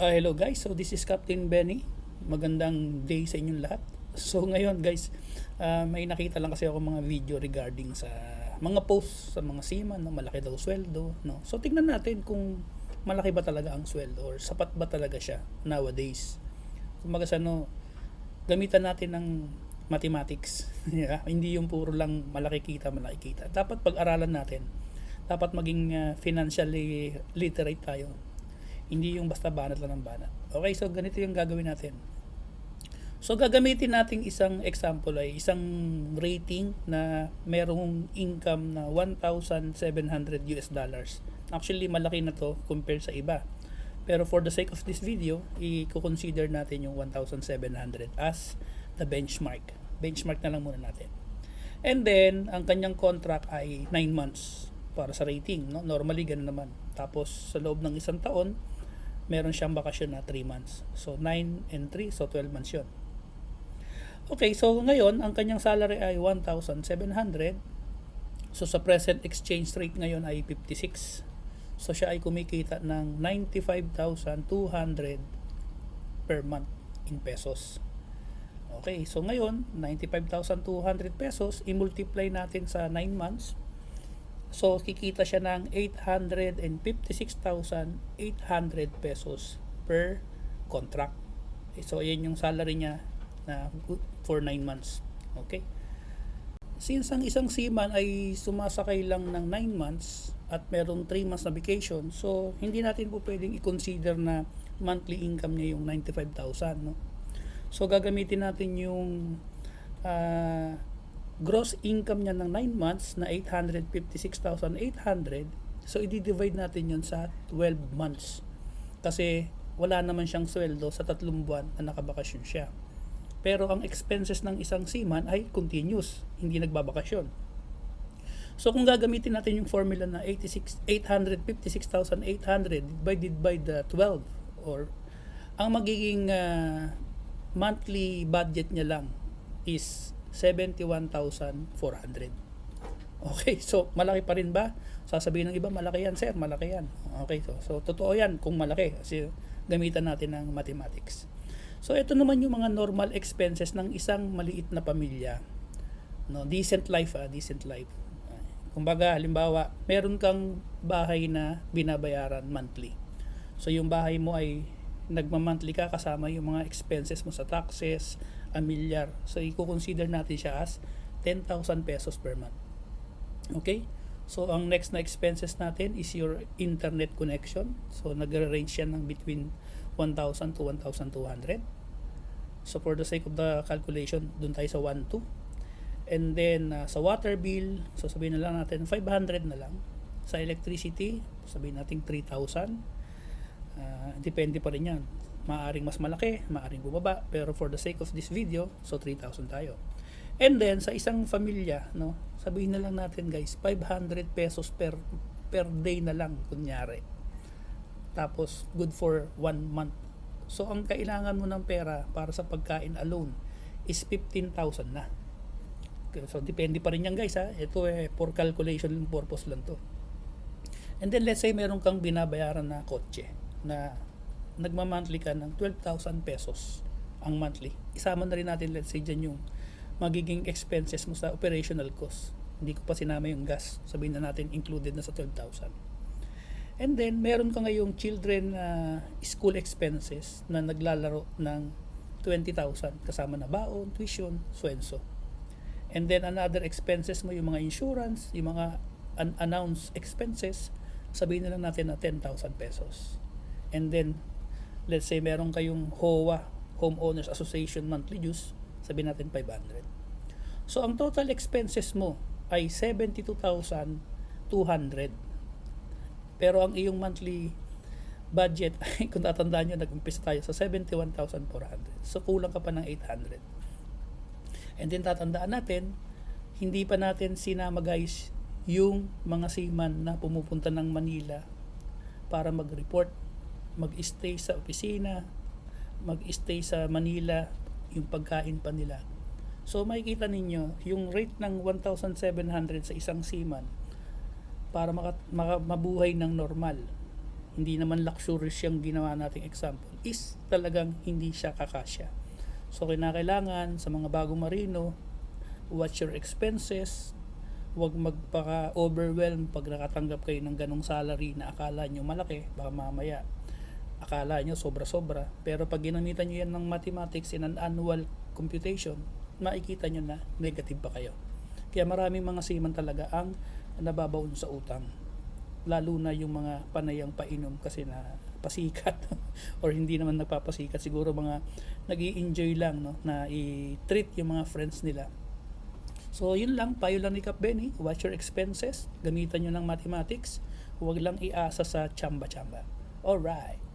Uh, hello guys, so this is Captain Benny. Magandang day sa inyong lahat. So ngayon guys, uh, may nakita lang kasi ako mga video regarding sa mga posts sa mga seaman, no? malaki daw sweldo. No? So tignan natin kung malaki ba talaga ang sweldo or sapat ba talaga siya nowadays. Kumbaga sa no, gamitan natin ng mathematics. yeah? Hindi yung puro lang malaki kita, malaki kita. Dapat pag-aralan natin. Dapat maging uh, financially literate tayo hindi yung basta banat lang ng banat. Okay, so ganito yung gagawin natin. So gagamitin nating isang example ay isang rating na merong income na 1,700 US dollars. Actually, malaki na to compare sa iba. Pero for the sake of this video, i-consider natin yung 1,700 as the benchmark. Benchmark na lang muna natin. And then, ang kanyang contract ay 9 months para sa rating. No? Normally, ganun naman. Tapos, sa loob ng isang taon, meron siyang bakasyon na 3 months. So 9 and 3, so 12 months yun. Okay, so ngayon, ang kanyang salary ay 1,700. So sa present exchange rate ngayon ay 56. So siya ay kumikita ng 95,200 per month in pesos. Okay, so ngayon, 95,200 pesos, i-multiply natin sa 9 months, So, kikita siya ng 856,800 pesos per contract. Okay, so, yan yung salary niya na for 9 months. Okay? Since ang isang seaman ay sumasakay lang ng 9 months at merong 3 months na vacation, so hindi natin po pwedeng i-consider na monthly income niya yung 95,000. No? So, gagamitin natin yung uh, gross income niya ng 9 months na 856,800 so i-divide natin yun sa 12 months. Kasi wala naman siyang sweldo sa tatlong buwan na nakabakasyon siya. Pero ang expenses ng isang seaman ay continuous hindi nagbabakasyon. So kung gagamitin natin yung formula na 86 856,800 divided by the 12 or ang magiging uh, monthly budget niya lang is 71,400. Okay, so malaki pa rin ba? Sasabihin ng iba, malaki yan sir, malaki yan. Okay, so, so totoo yan kung malaki kasi gamitan natin ng mathematics. So ito naman yung mga normal expenses ng isang maliit na pamilya. No, decent life ah, decent life. Kumbaga, halimbawa, meron kang bahay na binabayaran monthly. So yung bahay mo ay nagma-monthly ka kasama yung mga expenses mo sa taxes, amilyar. So i-consider natin siya as 10,000 pesos per month. Okay? So ang next na expenses natin is your internet connection. So nagre-range yan ng between 1,000 to 1,200. So for the sake of the calculation, dun tayo sa 1 2. And then uh, sa water bill, so sabihin na lang natin 500 na lang. Sa electricity, sabihin natin 3,000 Uh, depende pa rin yan. Maaring mas malaki, maaring bumaba. Pero for the sake of this video, so 3,000 tayo. And then, sa isang familia, no, sabihin na lang natin guys, 500 pesos per, per day na lang, kunyari. Tapos, good for one month. So, ang kailangan mo ng pera para sa pagkain alone is 15,000 na. So, depende pa rin yan guys ha. Ito eh, for calculation purpose lang to. And then, let's say meron kang binabayaran na kotse na nagma-monthly ka ng 12,000 pesos ang monthly. Isama na rin natin let's say dyan yung magiging expenses mo sa operational cost. Hindi ko pa sinama yung gas. Sabihin na natin included na sa 12,000. And then, meron ka ngayong children uh, school expenses na naglalaro ng 20,000 kasama na baon, tuition, swenso. And then another expenses mo yung mga insurance, yung mga unannounced expenses, sabihin na lang natin na 10,000 pesos. And then, let's say meron kayong HOA, Homeowners Association monthly dues, sabihin natin 500. So, ang total expenses mo ay 72,200. Pero ang iyong monthly budget ay kung tatandaan nyo, nag-umpisa tayo sa 71,400. So, kulang ka pa ng 800. And then tatandaan natin, hindi pa natin sinama guys yung mga seaman na pumupunta ng Manila para mag-report mag-stay sa opisina, mag-stay sa Manila, yung pagkain pa nila. So makikita ninyo, yung rate ng 1,700 sa isang seaman para maka, maka, mabuhay ng normal. hindi naman luxurious yung ginawa nating example, is talagang hindi siya kakasya. So, kinakailangan sa mga bagong marino, watch your expenses, huwag magpaka-overwhelm pag nakatanggap kayo ng ganong salary na akala nyo malaki, baka mamaya akala nyo sobra-sobra. Pero pag ginamitan nyo yan ng mathematics in an annual computation, makikita nyo na negative pa kayo. Kaya maraming mga seaman talaga ang nababaon sa utang. Lalo na yung mga panayang painom kasi na pasikat or hindi naman nagpapasikat siguro mga nag enjoy lang no na i-treat yung mga friends nila So, yun lang. Payo lang ni Kap Benny. Watch your expenses. Gamitan nyo ng mathematics. Huwag lang iasa sa chamba-chamba. Alright.